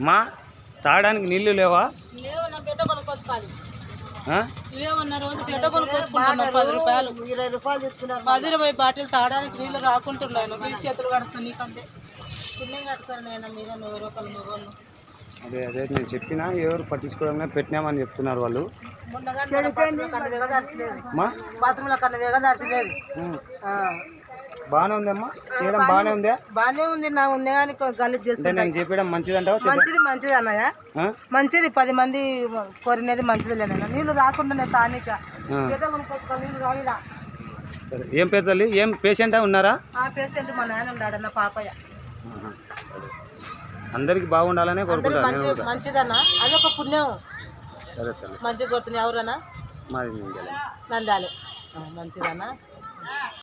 మా తాగడానికి నీళ్ళు లేవా? లేవన్నా పెట్ట కొనుక్కోసుకోవాలి ఆ? లేవన్న రోజు పెట్ట పది రూపాయలు. ఇరవై రూపాయలు తెచ్చుకున్నారు పది ఇరవై బాటిల్ తాగడానికి నీళ్ళు రాకుంటున్నాను మీ చేతులు కడుతాను నీకంటే. పుణ్యం కడతారు నేను మీరు అదే అదే నేను చెప్పినా ఎవరు పట్టించుకోవడం పెట్టినామని చెప్తున్నారు వాళ్ళు. బాత్రూంలో కన్నా వేగదార్చలేదు బాగానే ఉందమ్మా. చేయడం బాగానే ఉందా? బాగానే ఉంది నా ఉంది కానీ గలీజ్ చేస్తుంది నేను చెప్పడం మంచిదంటావా? చెప్ప. మంచిది మంచిది అన్నయ్య. ఆ? మంచిది పది మంది కోరినది మంచిది లేనన్న నీళ్ళు రాకుండా తానిక. ఆ. నీళ్ళు రావిలా సరే. ఏం పేరు తల్లి? ఏం పేషెంటా ఉన్నారా? ఆ పేషెంట్ మా నాయన ఉన్నాడన్న పాపయ్య. అందరికి బాగుండాలనే కోరుకుంటాను మంచిదన్న. అదొక పుణ్యం. సరే తల్లి. మంచిగా కొడుతుంది ఎవరన్నా? మాది. నందాలి ఆ, మంచిదన్న.